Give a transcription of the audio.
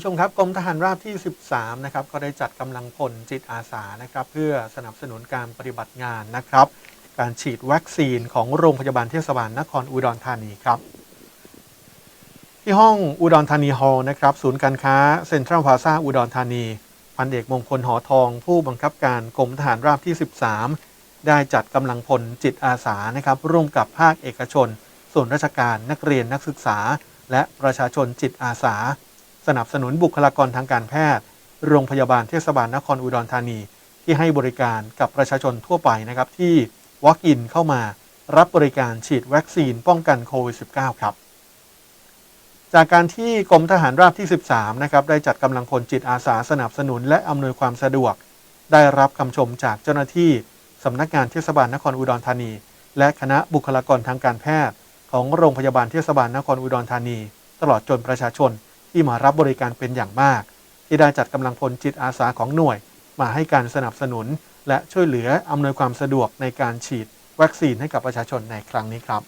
ผู้ชมครับกรมทหารราบที่ 13 นะครับ ก็ได้จัดกำลังพลจิตอาสานะครับ เพื่อสนับสนุนการปฏิบัติงานนะครับ การฉีดวัคซีนของโรงพยาบาลเทศบาลนครอุดรธานีครับ ที่ห้องอุดรธานีฮอลล์นะครับ ศูนย์การค้าเซ็นทรัลพลาซาอุดรธานีพันเอกมงคลหอทอง ผู้บังคับการกรมทหารราบที่ 13 ได้จัดกำลังพลจิตอาสานะครับ ร่วมกับภาคเอกชน ส่วนราชการนักเรียนนักศึกษา และประชาชนจิตอาสา สนับสนุนบุคลากรทางการแพทย์ โรงพยาบาลเทศบาลนครอุดรธานี ที่ให้บริการกับประชาชนทั่วไปนะครับ ที่ walk in เข้ามารับบริการฉีดวัคซีนป้องกันโควิด -19 ครับ จากการที่กรมทหารราบที่ 13 นะครับ ได้จัดกำลังพลจิตอาสาสนับสนุนและอำนวยความสะดวก ได้รับคำชมจากเจ้าหน้าที่สำนักงานเทศบาลนครอุดรธานี และคณะบุคลากรทางการแพทย์ ของโรงพยาบาลเทศบาลนครอุดรธานี ตลอดจนประชาชน ที่มารับบริการเป็นอย่างมาก ที่ได้จัดกำลังพลจิตอาสาของหน่วย มาให้การสนับสนุน และช่วยเหลืออำนวยความสะดวกในการฉีดวัคซีนให้กับประชาชนในครั้งนี้ครับ